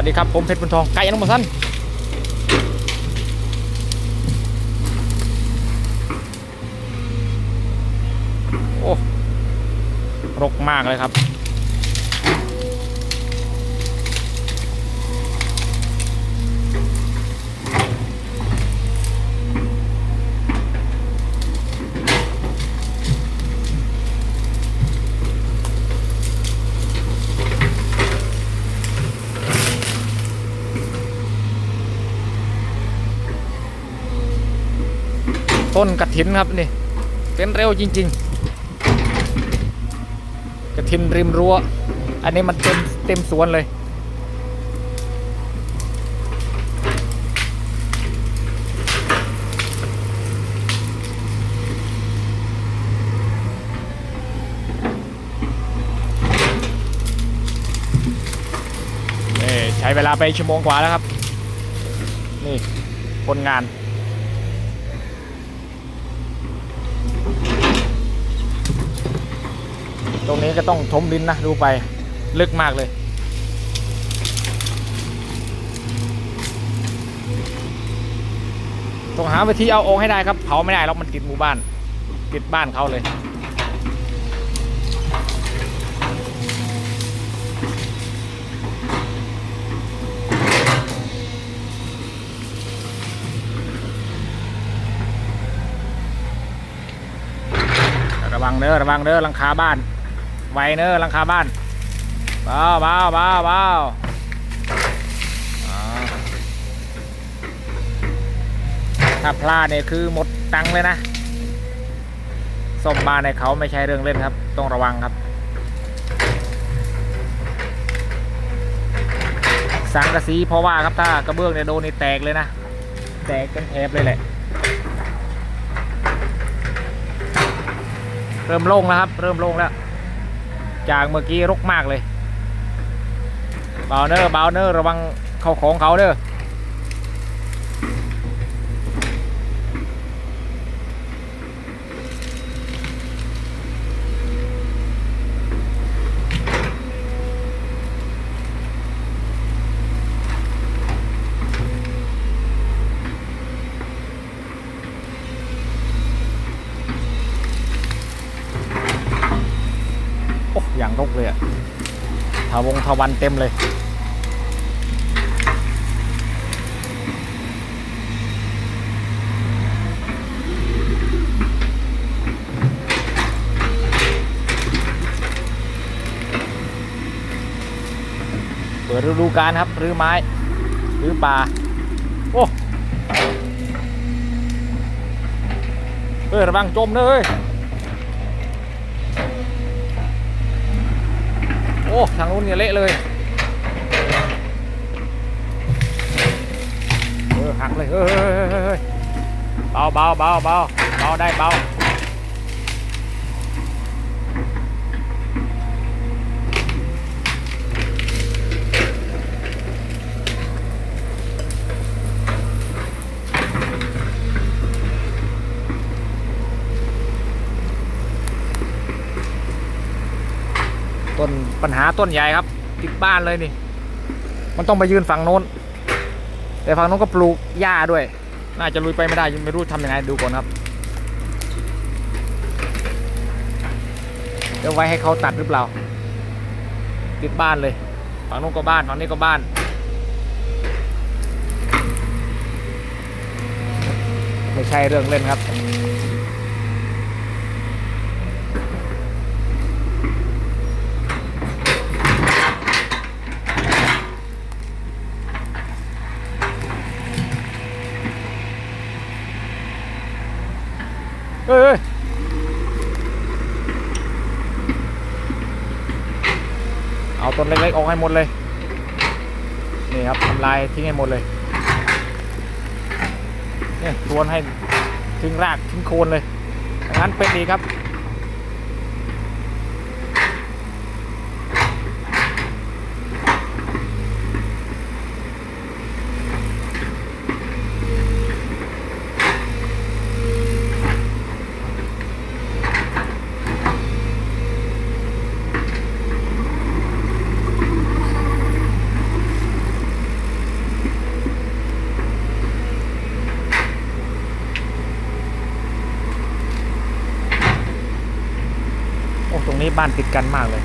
วัสดีครับ ผมเพชรบุญทอง ไก่อนุมสันโอ้ รกมากเลยครับ ต้นกระถินครับนี่เป็นเร็วจริง ๆ กระถินริมรั้ว อันนี้มันเต็มเต็มสวนเลย ใช้เวลาไปชั่วโมงกว่าแล้วครับ นี่คนงาน ตรงนี้ก็ต้องถมดินนะดูไปลึกมากเลย ต้องหาวิธีเอาองค์ให้ได้ครับเผาไม่ได้หรอกมันติดหมู่บ้านติดบ้านเขาเลยระวังเด้อระวังเด้อหลังคาบ้าน ไวเด้อหลังคาบ้านเบาเบาเบาเบาถ้าพลาดเนี่ยคือหมดตังเลยนะซ่อมบ้านในเขาไม่ใช่เรื่องเล่นครับ ต้องระวังครับ สังกะสีเพราะว่าครับถ้ากระเบื้องเนี่ยโดนนี่แตกเลยนะ แตกเป็นแถบเลยแหละ เริ่มโล่งแล้วครับ เริ่มโล่งแล้ว จากเมื่อกี้รกมากเลยเบาเนอร์เบาเนอร์ระวังเข้าของเขาเด้อโอย่างรกเลยอะทาวงทวันเต็มเลย เปิดฤดูกาลครับรื้อไม้รื้อป่า โอ้เฮ้ยระวังจมเฮ้ย โอ้ ทางนู้นเนี่ยเละเลย เออหักเลยเฮ้ยเฮ้ยเฮ้ยเฮ้ยเฮ้ยเบาเบาเบาเบาเบาได้เบา ต้นปัญหาต้นใหญ่ครับ ติดบ้านเลยนี่ มันต้องไปยืนฝั่งโน้น แต่ฝั่งโน้นก็ปลูกหญ้าด้วย น่าจะลุยไปไม่ได้ยังไม่รู้ทำยังไงดูก่อนครับเดี๋ยวไว้ให้เขาตัดหรือเปล่า ติดบ้านเลย ฝั่งโน้นก็บ้านฝั่งนี้ก็บ้านไม่ใช่เรื่องเล่นครับ เฮ้ยเอาต้นเล็กๆออกให้หมดเลย นี่ครับทำลายทิ้งให้หมดเลยเนี่ยทวนให้ทิ้งรากทิ้งโคนเลยงนั้นเป็นดีครับ รงนี้บ้านติดกันมากเลย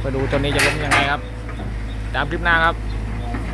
ไปดูตัวนี้จะล้มยังไงครับ ตามคลิปหน้าครับ